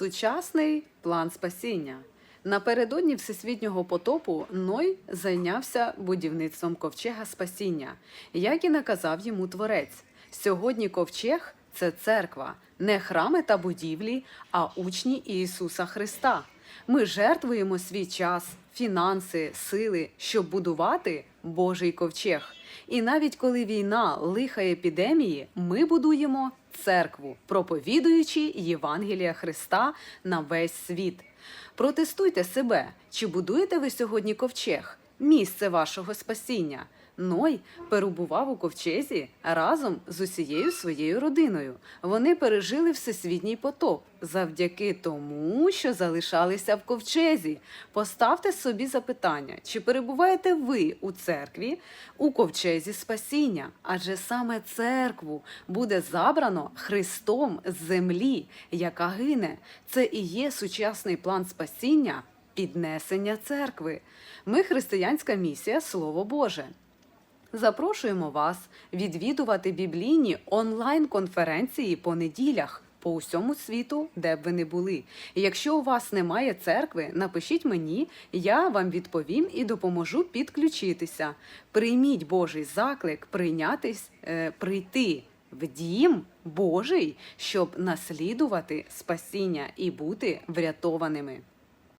Сучасний план спасіння. Напередодні Всесвітнього потопу Ной зайнявся будівництвом ковчега спасіння, як і наказав йому Творець. Сьогодні ковчег це церква, не храми та будівлі, а учні Ісуса Христа. Ми жертвуємо свій час, фінанси, сили, щоб будувати Божий ковчег. І навіть коли війна, лиха епідемії, ми будуємо церкву, проповідуючи Євангелія Христа на весь світ. Протестуйте себе, чи будуєте ви сьогодні ковчег, місце вашого спасіння. Ной перебував у ковчезі разом з усією своєю родиною. Вони пережили всесвітній потоп завдяки тому, що залишалися в ковчезі. Поставте собі запитання, чи перебуваєте ви у церкві у ковчезі спасіння? Адже саме церкву буде забрано Христом з землі, яка гине. Це і є сучасний план спасіння. Піднесення церкви. Ми християнська місія Слово Боже. Запрошуємо вас відвідувати біблійні онлайн-конференції по неділях по усьому світу, де б ви не були. Якщо у вас немає церкви, напишіть мені, я вам відповім і допоможу підключитися. Прийміть Божий заклик, прийнятись, е, прийти в дім Божий, щоб наслідувати спасіння і бути врятованими.